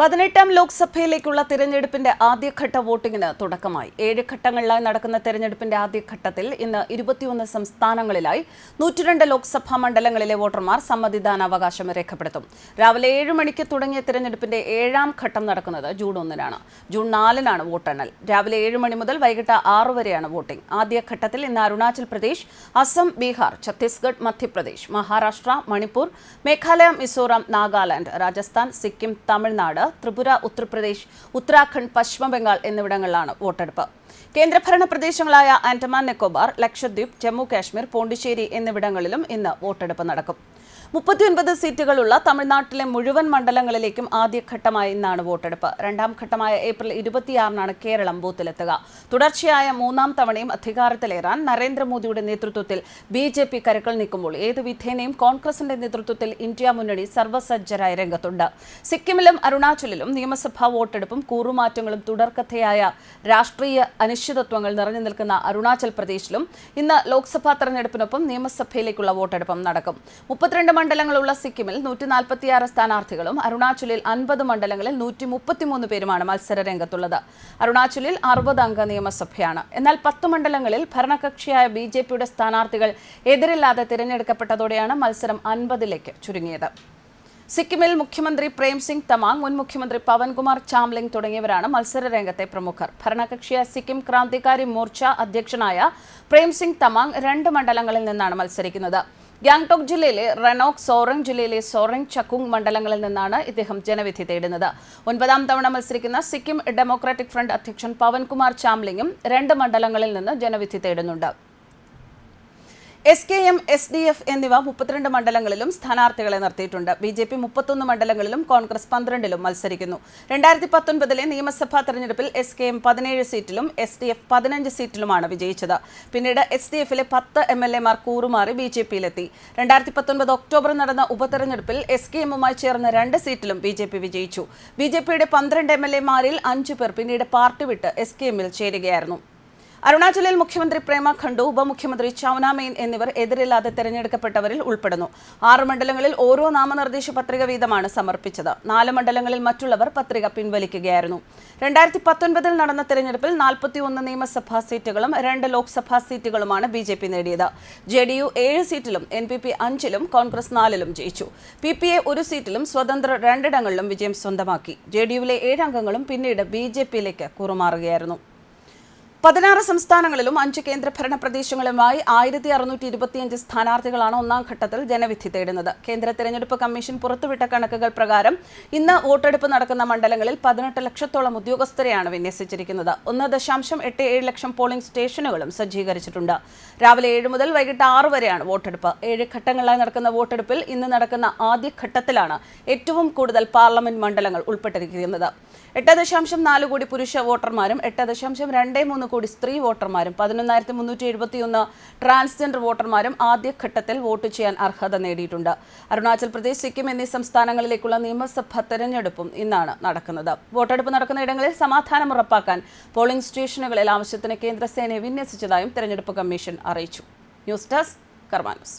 പതിനെട്ടാം ലോക്സഭയിലേക്കുള്ള തിരഞ്ഞെടുപ്പിന്റെ ആദ്യഘട്ട വോട്ടിംഗിന് തുടക്കമായി. ഏഴ് ഘട്ടങ്ങളിലായി നടക്കുന്ന തിരഞ്ഞെടുപ്പിന്റെ ആദ്യഘട്ടത്തിൽ ഇന്ന് ഇരുപത്തിയൊന്ന് സംസ്ഥാനങ്ങളിലായി നൂറ്റിരണ്ട് ലോക്സഭാ മണ്ഡലങ്ങളിലെ വോട്ടർമാർ സമ്മതിദാനാവകാശം രേഖപ്പെടുത്തും. രാവിലെ ഏഴ് മണിക്ക് തുടങ്ങിയ തിരഞ്ഞെടുപ്പിന്റെ ഏഴാം ഘട്ടം നടക്കുന്നത് ജൂൺ ഒന്നിനാണ്. ജൂൺ നാലിനാണ് വോട്ടെണ്ണൽ. രാവിലെ ഏഴ് മണി മുതൽ വൈകിട്ട് ആറ് വരെയാണ് വോട്ടിംഗ്. ആദ്യഘട്ടത്തിൽ ഇന്ന് അരുണാചൽ പ്രദേശ് അസം ബീഹാർ ഛത്തീസ്ഗഡ് മധ്യപ്രദേശ് മഹാരാഷ്ട്ര മണിപ്പൂർ മേഘാലയ മിസോറാം നാഗാലാൻഡ് രാജസ്ഥാൻ സിക്കിം തമിഴ്നാട് ത്രിപുര ഉത്തർപ്രദേശ് ഉത്തരാഖണ്ഡ് പശ്ചിമബംഗാൾ എന്നിവിടങ്ങളിലാണ് വോട്ടെടുപ്പ്. കേന്ദ്രഭരണ പ്രദേശങ്ങളായ ആൻഡമാൻ നിക്കോബാർ ലക്ഷദ്വീപ് ജമ്മു കാശ്മീർ പോണ്ടിച്ചേരി എന്നിവിടങ്ങളിലും ഇന്ന് വോട്ടെടുപ്പ് നടക്കും. മുപ്പത്തിയൊൻപത് സീറ്റുകളുള്ള തമിഴ്നാട്ടിലെ മുഴുവൻ മണ്ഡലങ്ങളിലേക്കും ആദ്യഘട്ടമായി ഇന്നാണ് വോട്ടെടുപ്പ്. രണ്ടാം ഘട്ടമായ ഏപ്രിൽ ഇരുപത്തിയാറിനാണ് കേരളം ബൂത്തിലെത്തുക. തുടർച്ചയായ മൂന്നാം തവണയും അധികാരത്തിലേറാൻ നരേന്ദ്രമോദിയുടെ നേതൃത്വത്തിൽ ബി ജെ പി കരുക്കൾ നീക്കുമ്പോൾ ഏത് വിധേനയും കോൺഗ്രസിന്റെ നേതൃത്വത്തിൽ ഇന്ത്യ മുന്നണി സർവസജ്ജരായ രംഗത്തുണ്ട്. സിക്കിമിലും അരുണാചലിലും നിയമസഭാ വോട്ടെടുപ്പും കൂറുമാറ്റങ്ങളും തുടർക്കഥയായ രാഷ്ട്രീയ അനിശ്ചിതത്വങ്ങൾ നിറഞ്ഞു നിൽക്കുന്ന അരുണാചൽ പ്രദേശിലും ഇന്ന് ലോക്സഭാ തെരഞ്ഞെടുപ്പിനൊപ്പം നിയമസഭയിലേക്കുള്ള വോട്ടെടുപ്പും നടക്കും. മുപ്പത്തിരണ്ട് മണ്ഡലങ്ങളുള്ള സിക്കിമിൽ നൂറ്റി നാൽപ്പത്തിയാറ് സ്ഥാനാർത്ഥികളും അരുണാചലിൽ അൻപത് മണ്ഡലങ്ങളിൽ നൂറ്റി മുപ്പത്തിമൂന്ന് പേരുമാണ് മത്സര രംഗത്തുള്ളത് അരുണാചലിൽ അറുപത് അംഗ നിയമസഭയാണ്. എന്നാൽ പത്ത് മണ്ഡലങ്ങളിൽ ഭരണകക്ഷിയായ ബി ജെ പിയുടെ സ്ഥാനാർത്ഥികൾ എതിരില്ലാതെ തിരഞ്ഞെടുക്കപ്പെട്ടതോടെയാണ് മത്സരം അൻപതിലേക്ക് ചുരുങ്ങിയത്. സിക്കിമിൽ മുഖ്യമന്ത്രി പ്രേംസിംഗ് തമാങ് മുൻ മുഖ്യമന്ത്രി പവൻകുമാർ ചാംലിംഗ് തുടങ്ങിയവരാണ് മത്സര രംഗത്തെ പ്രമുഖർ. ഭരണകക്ഷിയായ സിക്കിം ക്രാന്തികാരി മോർച്ച അധ്യക്ഷനായ പ്രേംസിംഗ് തമാങ് രണ്ട് മണ്ഡലങ്ങളിൽ നിന്നാണ് മത്സരിക്കുന്നത്. ഗാംഗ്ടോക്ക് ജില്ലയിലെ റെനോക് സോറങ് ജില്ലയിലെ സോറങ് ചക്കുങ് മണ്ഡലങ്ങളിൽ നിന്നാണ് ഇദ്ദേഹം ജനവിധി തേടുന്നത്. ഒൻപതാം തവണ മത്സരിക്കുന്ന സിക്കിം ഡെമോക്രാറ്റിക് ഫ്രണ്ട് അധ്യക്ഷൻ പവൻകുമാർ ചാംലിങ്ങും രണ്ട് മണ്ഡലങ്ങളിൽ നിന്ന് ജനവിധി തേടുന്നുണ്ട്. S K M S D F എന്നിവ മുപ്പത്തിരണ്ട് മണ്ഡലങ്ങളിലും സ്ഥാനാർത്ഥികളെ നിർത്തിയിട്ടുണ്ട്. ബി ജെ പി മുപ്പത്തൊന്ന് മണ്ഡലങ്ങളിലും കോൺഗ്രസ് പന്ത്രണ്ടിലും മത്സരിക്കുന്നു. രണ്ടായിരത്തി പത്തൊൻപതിലെ നിയമസഭാ തെരഞ്ഞെടുപ്പിൽ എസ് കെ എം പതിനേഴ് സീറ്റിലും എസ് ഡി എഫ് പതിനഞ്ച് സീറ്റിലുമാണ് വിജയിച്ചത്. പിന്നീട് എസ് ഡി എഫിലെ പത്ത് എം എൽ എമാർ കൂറുമാറി ബി ജെ പിയിലെത്തി. രണ്ടായിരത്തി പത്തൊൻപത് ഒക്ടോബർ നടന്ന ഉപതെരഞ്ഞെടുപ്പിൽ എസ് കെ എമ്മുമായി ചേർന്ന രണ്ട് സീറ്റിലും ബി ജെ പി വിജയിച്ചു. ബി ജെ പിയുടെ പന്ത്രണ്ട് എം എൽ എമാരിൽ അഞ്ചു പേർ പിന്നീട് പാർട്ടി വിട്ട് എസ് കെ എമ്മിൽ ചേരുകയായിരുന്നു. അരുണാചലിൽ മുഖ്യമന്ത്രി പ്രേമ ഖണ്ഡു ഉപമുഖ്യമന്ത്രി ചൌന മെയിൻ എന്നിവർ എതിരില്ലാതെ തെരഞ്ഞെടുക്കപ്പെട്ടവരിൽ ഉൾപ്പെടുന്നു. ആറ് മണ്ഡലങ്ങളിൽ ഓരോ നാമനിർദ്ദേശ പത്രിക വീതമാണ് സമർപ്പിച്ചത്. നാല് മണ്ഡലങ്ങളിൽ മറ്റുള്ളവർ പത്രിക പിൻവലിക്കുകയായിരുന്നു. രണ്ടായിരത്തി പത്തൊൻപതിൽ നടന്ന തെരഞ്ഞെടുപ്പിൽ നാൽപ്പത്തിയൊന്ന് നിയമസഭാ സീറ്റുകളും രണ്ട് ലോക്സഭാ സീറ്റുകളുമാണ് ബി ജെ പി നേടിയത്. ജെ ഡി യു ഏഴ് സീറ്റിലും എൻ പി പി അഞ്ചിലും കോൺഗ്രസ് നാലിലും ജയിച്ചു. പി പി എ ഒരു സീറ്റിലും സ്വതന്ത്ര രണ്ടിടങ്ങളിലും വിജയം സ്വന്തമാക്കി. ജെ ഡി യുവിലെ ഏഴ് അംഗങ്ങളും പിന്നീട് ബി ജെ പിയിലേക്ക് കൂറുമാറുകയായിരുന്നു. പതിനാറ് സംസ്ഥാനങ്ങളിലും അഞ്ച് കേന്ദ്രഭരണ പ്രദേശങ്ങളുമായി ആയിരത്തി അറുന്നൂറ്റി ഇരുപത്തിയഞ്ച് സ്ഥാനാർത്ഥികളാണ് ഒന്നാം ഘട്ടത്തിൽ ജനവിധി തേടുന്നത്. കേന്ദ്ര തെരഞ്ഞെടുപ്പ് കമ്മീഷൻ പുറത്തുവിട്ട കണക്കുകൾ പ്രകാരം ഇന്ന് വോട്ടെടുപ്പ് നടക്കുന്ന മണ്ഡലങ്ങളിൽ പതിനെട്ട് ലക്ഷത്തോളം ഉദ്യോഗസ്ഥരെയാണ് വിന്യസിച്ചിരിക്കുന്നത്. ഒന്ന് ദശാംശം എട്ട് ഏഴ് ലക്ഷം പോളിംഗ് സ്റ്റേഷനുകളും സജ്ജീകരിച്ചിട്ടുണ്ട്. രാവിലെ ഏഴ് മുതൽ വൈകിട്ട് ആറ് വരെയാണ് വോട്ടെടുപ്പ്. ഏഴ് ഘട്ടങ്ങളായി നടക്കുന്ന വോട്ടെടുപ്പിൽ ഇന്ന് നടക്കുന്ന ആദ്യ ഘട്ടത്തിലാണ് ഏറ്റവും കൂടുതൽ പാർലമെന്റ് മണ്ഡലങ്ങൾ ഉൾപ്പെട്ടിരിക്കുന്നത്. എട്ട് ദശാംശം നാല് കോടി പുരുഷ വോട്ടർമാരും എട്ട് ദശാംശം രണ്ട് മൂന്ന് കോടി സ്ത്രീ വോട്ടർമാരും പതിനൊന്നായിരത്തി മുന്നൂറ്റി എഴുപത്തിയൊന്ന് ട്രാൻസ്ജെൻഡർ വോട്ടർമാരും ആദ്യഘട്ടത്തിൽ വോട്ട് ചെയ്യാൻ അർഹത നേടിയിട്ടുണ്ട്. അരുണാചൽ പ്രദേശ് സിക്കിം എന്നീ സംസ്ഥാനങ്ങളിലേക്കുള്ള നിയമസഭാ തെരഞ്ഞെടുപ്പും ഇന്നാണ് നടക്കുന്നത്. വോട്ടെടുപ്പ് നടക്കുന്ന ഇടങ്ങളിൽ സമാധാനം ഉറപ്പാക്കാൻ പോളിംഗ് സ്റ്റേഷനുകളിൽ ആവശ്യത്തിന് കേന്ദ്രസേനയെ വിന്യസിച്ചതായും തെരഞ്ഞെടുപ്പ് കമ്മീഷൻ അറിയിച്ചു. News desk കർമാനൂസ്.